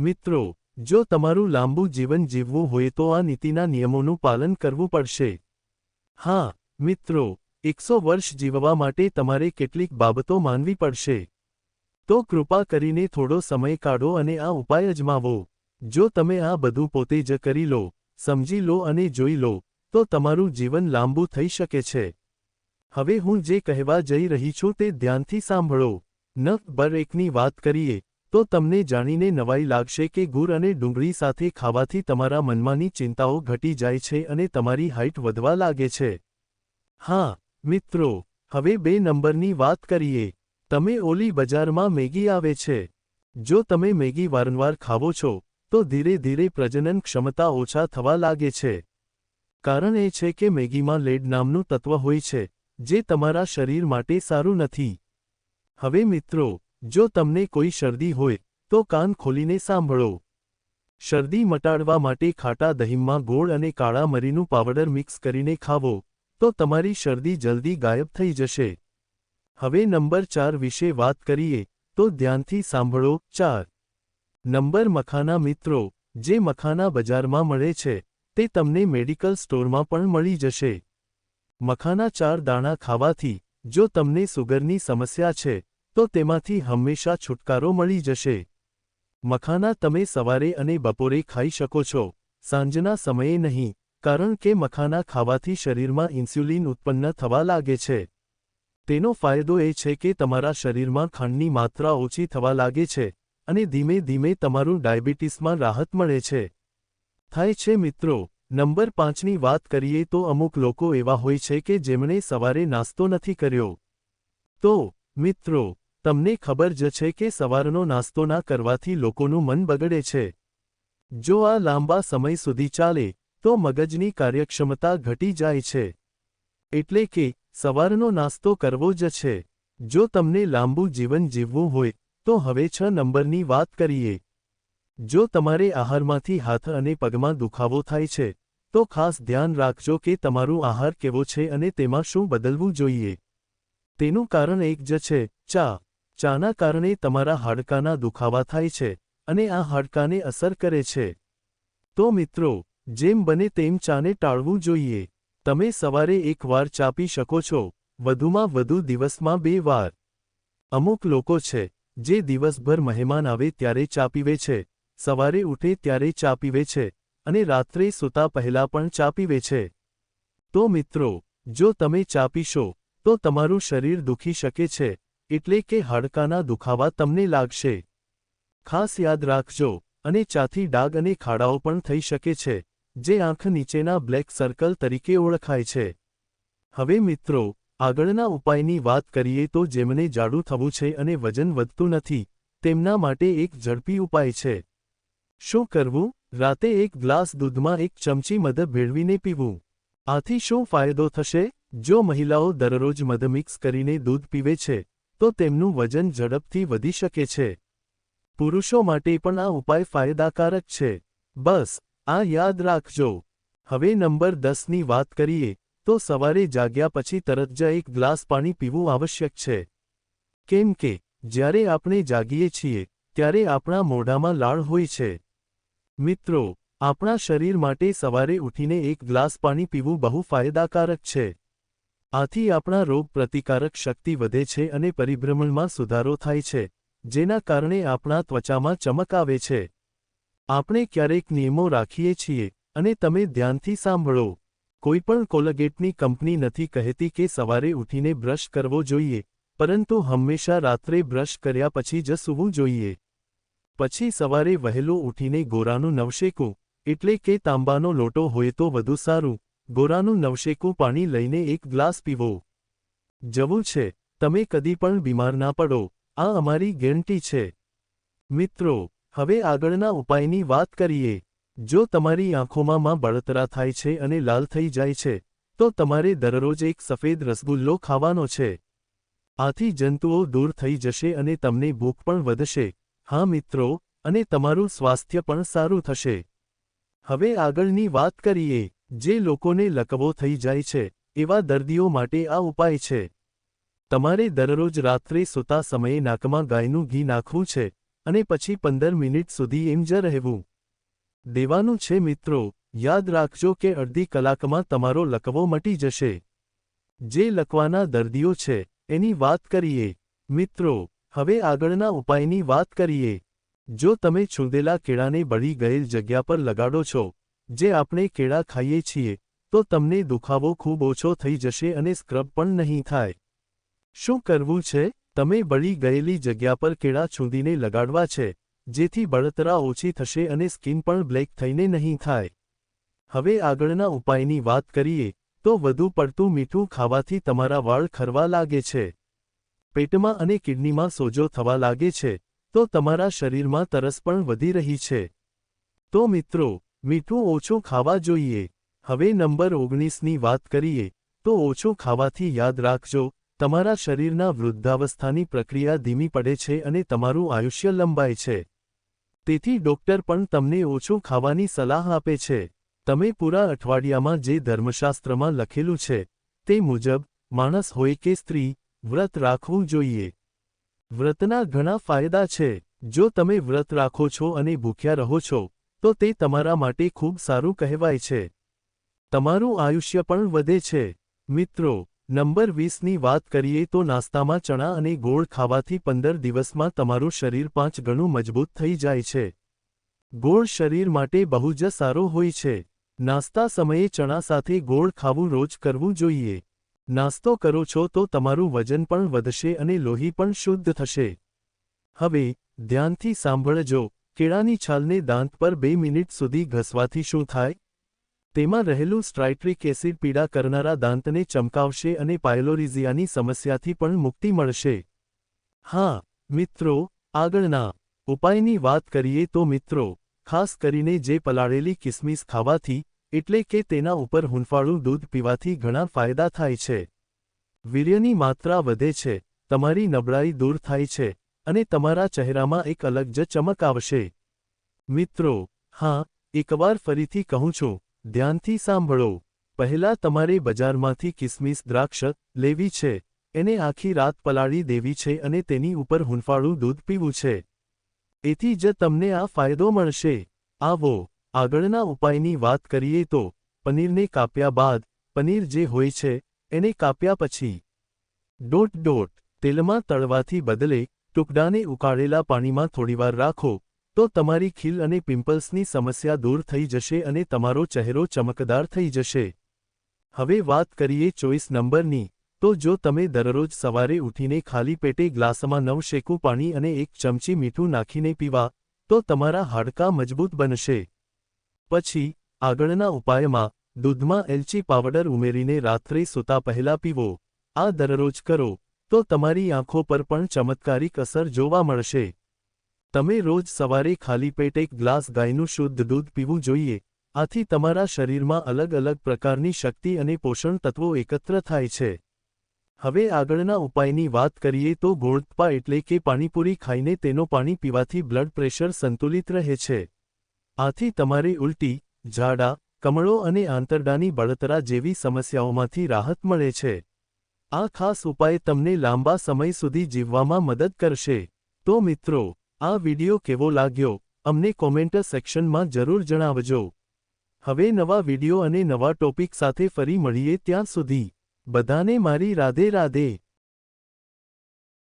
મિત્રો, જો તમારું લાંબુ જીવન જીવવું હોય તો આ નીતિના નિયમોનું પાલન કરવું પડશે. હા, મિત્રો, એકસો વર્ષ જીવવા માટે તમારે કેટલીક બાબતો માનવી પડશે. તો કૃપા કરીને થોડો સમય કાઢો અને આ ઉપાય અજમાવો. જો તમે આ બધું પોતે જ કરી લો, સમજી લો અને જોઈ લો, તો તમારું જીવન લાંબુ થઈ શકે છે. હવે હું જે કહેવા જઈ રહી છું તે ધ્યાનથી સાંભળો. નંબર એકની વાત કરીએ. તો તમને જાણીને નવાઈ લાગશે કે ગુર અને ડુંગળી સાથે ખાવાથી તમારા મનમાંની ચિંતાઓ ઘટી જાય છે અને તમારી હાઇટ વધવા લાગે છે. હા, મિત્રો, હવે બે નંબરની વાત કરીએ. તમે ઓલી બજારમાં મેગી આવે છે. જો તમે મેગી વારંવાર ખાવો છો, તો ધીરે ધીરે પ્રજનન ક્ષમતા ઓછા થવા લાગે છે. કારણ એ છે કે મેગીમાં લેડ નામનું તત્વ હોય છે, જે તમારા શરીર માટે સારું નથી. હવે મિત્રો જો તમને કોઈ શરદી હોય, તો કાન ખોલીને સાંભળો. શરદી મટાડવા માટે ખાટા દહીંમાં ગોળ અને કાળા મરીનું પાવડર મિક્સ કરીને ખાવો, તો તમારી શરદી જલ્દી ગાયબ થઈ જશે. હવે નંબર ચાર વિશે વાત કરીએ, તો ધ્યાનથી સાંભળો, ચાર. નંબર મખાના મિત્રો, જે મખાના બજારમાં મળે છે, તે તમને મેડિકલ સ્ટોરમાં પણ મળી જશે. મખાના ચાર દાણા ખાવાથી, જો તમને સુગરની સમસ્યા છે તો તેમાંથી હંમેશા છુટકારો મળી જશે. મખાના તમે સવારે અને બપોરે ખાઈ શકો છો. સાંજના સમયે નહીં, કારણ કે મખાના ખાવાથી શરીરમાં ઇન્સ્યુલિન ઉત્પન્ન થવા લાગે છે. તેનો ફાયદો એ છે કે તમારા શરીરમાં ખાંડની માત્રા ઓછી થવા લાગે છે અને ધીમે ધીમે તમારું ડાયાબિટીસમાં રાહત મળે છે. થાય છે મિત્રો, નંબર પાંચની વાત કરીએ તો અમુક લોકો એવા હોય છે કે જેમણે સવારે નાસ્તો નથી કર્યો. તો, મિત્રો તમને ખબર જ છે કે સવારનો નાસ્તો ના કરવાથી લોકોનું મન બગડે છે. જો આ લાંબા સમય સુધી ચાલે, તો મગજની કાર્યક્ષમતા ઘટી જાય છે. એટલે કે, સવારનો નાસ્તો કરવો જ છે. જો તમને લાંબુ જીવન જીવવું હોય, તો હવે છ નંબરની વાત કરીએ. જો તમારે આહારમાંથી હાથ અને પગમાં દુખાવો થાય છે, તો ખાસ ધ્યાન રાખજો કે તમારું આહાર કેવો છે અને તેમાં શું બદલવું જોઈએ. તેનું કારણ એક જ છે, ચા. ચાના કારણે તમારા હાડકાના દુખાવા થાય છે અને આ હાડકાને અસર કરે છે. તો મિત્રો, જેમ બને તેમ ચાને ટાળવું જોઈએ. તમે સવારે એક વાર ચા પી શકો છો, વધુમાં વધુ દિવસમાં બે વાર. અમુક લોકો છે, જે દિવસભર મહેમાન આવે ત્યારે ચા પીવે છે, સવારે ઉઠે ત્યારે ચા પીવે છે અને રાત્રે સૂતા પહેલા પણ ચા પીવે છે. તો મિત્રો, જો તમે ચા પીશો તો તમારું શરીર દુખી શકે છે એટલે કે હાડકાના દુખાવા તમને લાગશે. ખાસ યાદ રાખજો, અને ચાથી ડાઘ અને ખાડાઓ પણ થઈ શકે છે, જે આંખ નીચેના બ્લેક સર્કલ તરીકે ઓળખાય છે. હવે મિત્રો, આગળના ઉપાયની વાત કરીએ તો જેમને જાડું થવું છે અને વજન વધતું નથી, તેમના માટે એક ઝડપી ઉપાય છે. શું કરવું? રાતે એક ગ્લાસ દૂધમાં એક ચમચી મધ ભેળવીને પીવું. આથી શું ફાયદો થશે? જો મહિલાઓ દરરોજ મધ મિક્સ કરીને દૂધ પીવે છે તો તેમનું વજન ઝડપથી વધી શકે છે. પુરુષો માટે પણ આ ઉપાય ફાયદાકારક છે. બસ, આ યાદ રાખજો. હવે નંબર દસની વાત કરીએ, તો સવારે જાગ્યા પછી તરત જ એક ગ્લાસ પાણી પીવું આવશ્યક છે. કેમ કે, જ્યારે આપણે જાગીએ છીએ, ત્યારે આપણા મોઢામાં લાળ હોય છે. મિત્રો, આપણા શરીર માટે સવારે ઉઠીને એક ગ્લાસ પાણી પીવું બહુ ફાયદાકારક છે. આથી આપણા રોગ પ્રતિકારક શક્તિ વધે છે અને પરિભ્રમણમાં સુધારો થાય છે, જેના કારણે આપણા ત્વચામાં ચમક આવે છે. આપણે ક્યારેક નિયમો રાખીએ છીએ, અને તમે ધ્યાનથી સાંભળો. કોઈપણ કોલગેટની કંપની નથી કહેતી કે સવારે ઉઠીને બ્રશ કરવો જોઈએ, પરંતુ હંમેશા રાત્રે બ્રશ કર્યા પછી જ સૂવું જોઈએ. પછી સવારે વહેલો ઉઠીને ગોરાનું નવશેકું, એટલે કે તાંબાનો લોટો હોય તો વધુ સારું. ગોરાનું નવશેકું પાણી લઈને એક ગ્લાસ પીવો. જવું છે, તમે કદી પણ બીમાર ના પડો. આ અમારી ગેરંટી છે. મિત્રો, હવે આગળના ઉપાયની વાત કરીએ. જો તમારી આંખોમાં માં બળતરા થાય છે અને લાલ થઈ જાય છે, તો તમારે દરરોજ એક સફેદ રસગુલ્લો ખાવાનો છે. આથી જંતુઓ દૂર થઈ જશે અને તમને ભૂખ પણ વધશે. હા, મિત્રો, અને તમારું સ્વાસ્થ્ય પણ સારું થશે. હવે આગળની વાત કરીએ. જે લોકોને લકવો થઈ જાય છે, એવા દર્દીઓ માટે આ ઉપાય છે. તમારે દરરોજ રાત્રે સૂતા સમયે નાકમાં ગાયનું ઘી નાખવું છે અને પછી પંદર મિનિટ સુધી એમ જ રહેવું. દેવાનું છે મિત્રો, યાદ રાખજો કે અડધી કલાકમાં તમારો લકવો મટી જશે. જે લકવાના દર્દીઓ છે, એની વાત કરીએ. મિત્રો, હવે આગળના ઉપાયની વાત કરીએ. જો તમે છૂંદેલા કેળાને બળી ગયેલ જગ્યા પર લગાડો છો જે આપણે કેળા ખાઈએ છીએ, તો તમને દુખાવો ખૂબ ઓછો થઈ જશે અને સ્ક્રબ પણ નહીં થાય. શું કરવું છે? તમે બળી ગયેલી જગ્યા પર કેળા છૂંદીને લગાડવા છે, જેથી બળતરા ઓછી થશે અને સ્કિન પણ બ્લેક થઈને નહીં થાય. હવે આગળના ઉપાયની વાત કરીએ, તો વધુ પડતું મીઠું ખાવાથી તમારા વાળ ખરવા લાગે છે. પેટમાં અને કિડનીમાં સોજો થવા લાગે છે, તો તમારા શરીરમાં તરસ પણ વધી રહી છે. તો મિત્રો મીઠું ઓછું ખાવા જોઈએ. હવે નંબર ઓગણીસની વાત કરીએ, તો ઓછું ખાવાથી યાદ રાખજો, તમારા શરીરના વૃદ્ધાવસ્થાની પ્રક્રિયા ધીમી પડે છે અને તમારું આયુષ્ય લંબાય છે. તેથી ડોક્ટર પણ તમને ઓછું ખાવાની સલાહ આપે છે. તમે પૂરા અઠવાડિયામાં જે ધર્મશાસ્ત્રમાં લખેલું છે, તે મુજબ, માણસ હોય કે સ્ત્રી, વ્રત રાખવું જોઈએ. વ્રતના ઘણા ફાયદા છે. જો તમે વ્રત રાખો છો અને ભૂખ્યા રહો છો તો તે તમારા માટે ખૂબ સારું કહેવાય છે. તમારું આયુષ્ય પણ વધે છે. મિત્રો, નંબર વીસની વાત કરીએ તો નાસ્તામાં ચણા અને ગોળ ખાવાથી પંદર દિવસમાં તમારું શરીર પાંચ ગણું મજબૂત થઈ જાય છે. ગોળ શરીર માટે બહુ જ સારો હોય છે. નાસ્તા સમયે ચણા સાથે ગોળ ખાવું રોજ કરવું જોઈએ. નાસ્તો કરો છો તો તમારું વજન પણ વધશે અને લોહી પણ શુદ્ધ થશે. હવે, ધ્યાનથી સાંભળજો. કેળાની છાલને દાંત પર બે મિનિટ સુધી ઘસવાથી શું થાય? તેમાં રહેલું સ્ટ્રાઇટ્રિક એસિડ પીડા કરનારા દાંતને ચમકાવશે અને પાયલોરિઝિયાની સમસ્યાથી પણ મુક્તિ મળશે. હા, મિત્રો, આગળના ઉપાયની વાત કરીએ તો મિત્રો, ખાસ કરીને જે પલાળેલી કિસમિસ ખાવાથી, એટલે કે તેના ઉપર હુંફાળું દૂધ પીવાથી ઘણા ફાયદા થાય છે. વીર્યની માત્રા વધે છે, તમારી નબળાઈ દૂર થાય છે અને તમારા ચહેરામાં એક અલગ જ ચમક આવશે. મિત્રો, હા, એકવાર ફરીથી કહું છું, ધ્યાનથી સાંભળો. પહેલા તમારે બજારમાંથી કિસમિસ દ્રાક્ષ લેવી છે, એને આખી રાત પલાળી દેવી છે અને તેની ઉપર હુંફાળું દૂધ પીવું છે. એથી જ તમને આ ફાયદો મળશે. આવો, આગળના ઉપાયની વાત કરીએ તો, પનીરને કાપ્યા બાદ, પનીર જે હોય છે, એને કાપ્યા પછી. ડોટ ડોટ, તેલમાં તળવાથી બદલે ટુકડાને ઉકાળેલા પાણીમાં થોડીવાર રાખો, તો તમારી ખીલ અને પિમ્પલ્સની સમસ્યા દૂર થઈ જશે અને તમારો ચહેરો ચમકદાર થઈ જશે. હવે વાત કરીએ ચોઈસ નંબરની, તો જો તમે દરરોજ સવારે ઉઠીને ખાલી પેટે ગ્લાસમાં નવ શેકું પાણી અને એક ચમચી મીઠું નાખીને પીવા, તો તમારા હાડકાં મજબૂત બનશે. પછી, આગળના ઉપાયમાં, દૂધમાં એલચી પાવડર ઉમેરીને રાત્રે સૂતા પહેલા પીવો. આ દરરોજ કરો. તો તમારી આંખો પર પણ ચમત્કારિક અસર જોવા મળશે. તમે રોજ સવારે ખાલી પેટ એક ગ્લાસ ગાયનું શુદ્ધ દૂધ પીવું જોઈએ. આથી તમારા શરીરમાં અલગ અલગ પ્રકારની શક્તિ અને પોષણ તત્વો એકત્ર થાય છે. હવે આગળના ઉપાયની વાત કરીએ તો ગોળપા એટલે કે પાણીપુરી ખાઈને તેનો પાણી પીવાથી બ્લડ પ્રેશર સંતુલિત રહે છે. આથી તમારે ઉલટી, ઝાડા, કમળો અને આંતરડાની બળતરા જેવી સમસ્યાઓમાંથી રાહત મળે છે. આ ખાસ ઉપાય તમને લાંબા સમય સુધી જીવવામાં મદદ કરશે. તો મિત્રો, આ વિડિયો કેવો લાગ્યો? અમને કોમેન્ટ સેક્શનમાં જરૂર જણાવજો. હવે નવા વિડિયો અને નવા ટોપિક સાથે ફરી મળીએ ત્યાં સુધી. બધાને મારી રાધે રાધે.